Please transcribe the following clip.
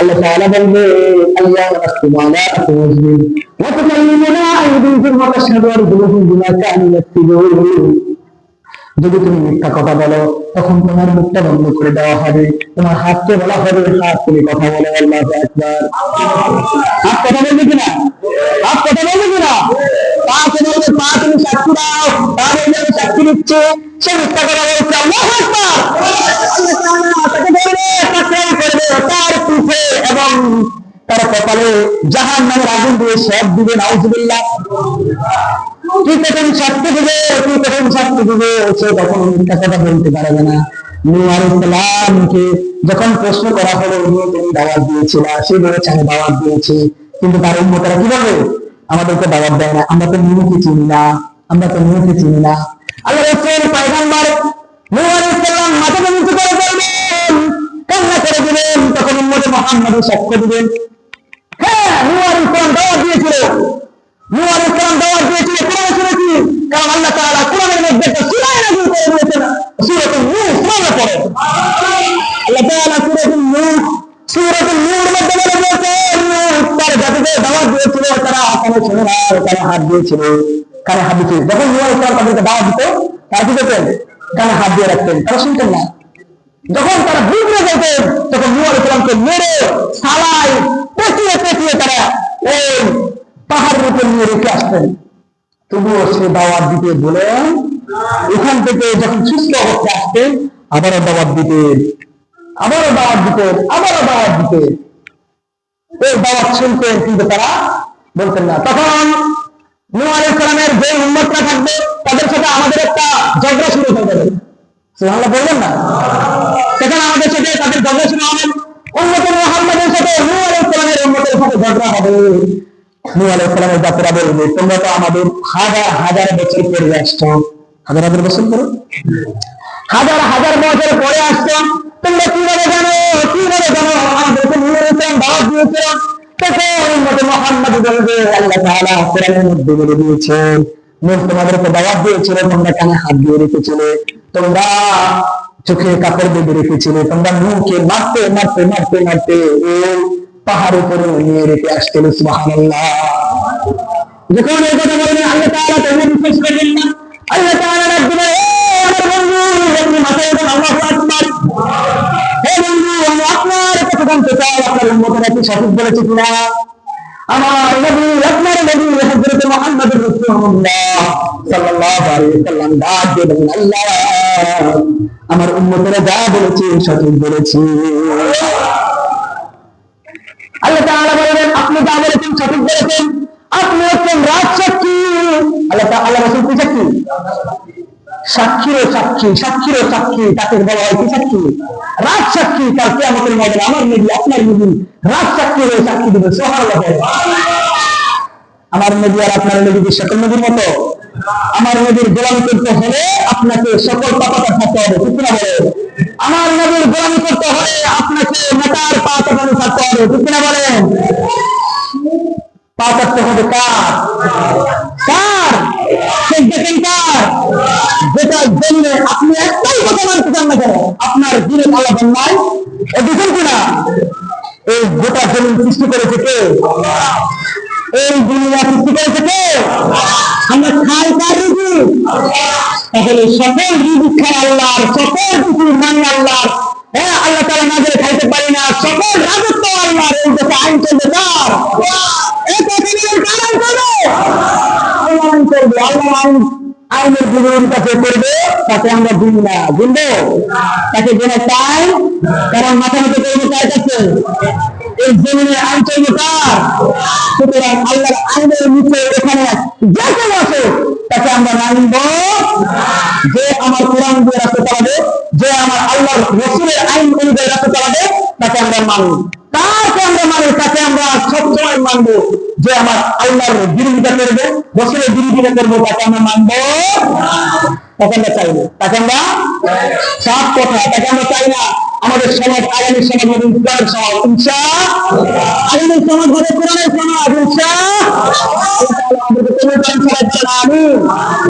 আল্লাহ তাআলা বলবে যদি তুমি মিথ্যা কথা বলো, তখন তোমার মুখটা বন্ধ করে দেওয়া হবে। তোমার হাতকে বলা হবে, হাত তুমি কথা বলো, আল্লাহ একবার হাত কথা বলবে কিনা হাত কথা বলবে কিনা পা বলবে, পা তুমি সাক্ষী দাও। পা বলবে, আমি সাক্ষী সে মিথ্যা কথা বলছে, আল্লাহ আকবার আল্লাহ তাআলা তাকে ধরবে তাকরার করবে তার পিঠে এবং তার কপালে জাহান নামের আগুন দিয়ে সব দিবে নাউজুবিল্লাহ। কি কখন দিবে কি কখন দিবে সে মিথ্যা কথা বলতে পারবে না। যখন প্রশ্ন করা হলো নিয়ে তুমি দাওয়াত দিয়েছিল, সে বলেছে, আমি দাওয়াত দিয়েছি। কিন্তু তার উম্মতরা কি বলবে? আমাদেরকে দাওয়াত দেয় না, আমরা তো নূহকে চিনি না, আমরা তো নূহকে চিনি না। আল্লাহ উম্মতে মুহাম্মদ সাক্ষ্য দিবেন। হ্যাঁ দাওয়াত দিয়েছিল। কারণ হাত দিয়েছিল কানে হাত দিয়েছিল। যখন তাদেরকে দাওয়াত দিত, তারা কি করতেন? কানে হাত দিয়ে রাখতেন। তারা শুনতেন না। যখন তারা বিগড়ে যেতেন তখন নূহ আলাইহিস সালামকে মেরে, সালাই, পেঁচিয়ে পেঁচিয়ে তারা ওই পাহাড়ের উপর নিয়ে রেখে আসতেন তবুও সে দাওয়াত দিতে বলেন এখান থেকে যখন সুস্থ অবস্থায় আসতেন আবারও দাওয়াত দিতেন আবারও দাওয়াত দিতেন আবারও দাওয়াত দিতেন এই দাওয়াত শুনতেন কিন্তু তারা বলতেন না। তখন নূহ আলাইহিস সালামের যে উম্মতরা থাকবে, তাদের সাথে আমাদের একটা ঝগড়া শুরু হয়ে যাবে। বললেন না। সেখানে আমাদের সাথে তাদের শুরু হবে সাথে সাথে হবে। জাতিরা বলবে, তোমরা তো আমাদের হাজার হাজার বছর পরে আসছো। হাজার হাজার বছর পরে? হাজার হাজার বছর পরে আসছো। তোমরা কীভাবে জানো? কীভাবে জানো? তখন বলবে, আল্লাহ তাআলা কোরআনের মধ্যে বলে দিয়েছেন তোমাদেরকে দাওয়াত দিয়েছিল, তোমরা কানে হাত দিয়ে রেখেছিলে। তোমরা চোখে কাপড় বেঁধে রেখেছিলে, তোমরা নূহকে মারতে মারতে মারতে মারতে এই পাহাড় উপরে নিয়ে রেখে আসছিল, সুবহানাল্লাহ। যখন এই কথা বলবেন আল্লাহ তাআলা তোমরা বিশ্বাস করবেন না। আল্লাহ তাআলা ডাক দিবেন "এ আমার বন্ধু, আপনি মাথায় উঠুন, আল্লাহু আকবার। হে বন্ধু, আমি আপনার কথা জানতে চাই, আপনার উম্মতেরা কি সঠিক বলেছে কিনা? আমার নবী, আপনার নবী হযরত মুহাম্মদ রাসূলুল্লাহ সাল্লাল্লাহু আলাইহি ওয়াসাল্লাম ডাক দিয়ে আল্লাহ আমার উম্মতেরা যা বলেছে সঠিক বলেছে। আপনি যা বলেছেন, সঠিক বলেছেন। আপনি হচ্ছেন রাজ সাক্ষী। আল্লাহ আল্লাহ রাসূল কি সাক্ষী? সাক্ষীরও সাক্ষী সাক্ষীরও সাক্ষী, তাকে রাজ আমার নবী, আপনার সাক্ষী আমার আর আপনার নবী সকল নবীর মতো? আমার নবীর গোলামি করতে হলে আপনাকে সকল পাপাটা থাকতে হবে, ঠিক না বলে? আমার নবীর গোলামি করতে হলে আপনাকে নেতার পা চাপানো থাকতে হবে, ঠিক না বলেন পা হবে কার? কার? দেখেন কার? যেটা জন্য আপনি একটাই কথা মানতে চান না কেন? আপনার দিনে আল্লাহ নাই ও দেখুন কিনা এই গোটা জমিন সৃষ্টি করেছে কে? এই দুনিয়া সৃষ্টি করেছে কে? আমরা খাই কার রুজি তাহলে সকল রিজিক খায় আল্লাহর সকল কিছু মানে আল্লাহর হ্যাঁ আল্লাহ তারা না করে খাইতে পারি না সকল রাজত্ব আল্লাহর এই দেশে আইন চলবে কার এই পৃথিবীর কার আইন চলবে আল্লাহ আইন করবে আল্লাহ আইন আইনের বিরোধিতাকে করবে? তাকে আমরা গুনি না। গুনবো তাকে গুনে চাই? কারণ মাথা মতো করব কার কাছে এই জমিনের আইন চলবে সুতরাং আইনের নিচে এখানে যে কেউ আছে, তাকে আমরা মানব যে আমার কোরআন দিয়ে রাখতে পারবে, যে আমার আল্লাহর রসুলের আইন অনুযায়ী রাখতে পারবে, তাকে আমরা মানব তাকে আমরা মানি তাকে আমরা সবসময় মানবো যে আমার আল্লাহর বিরোধিতা করবে, রসুলের বিরোধিতা করব, তাকে আমরা মানবো তাকে আমরা চাইব তাকে আমরা সাত কথা, তাকে আমরা চাই না। আমাদের সমাজ, আগামী সমাজ হবে ইসলামের সমাজ। ইনশা আগামী সমাজ হবে কোরআনের সমাজ কোন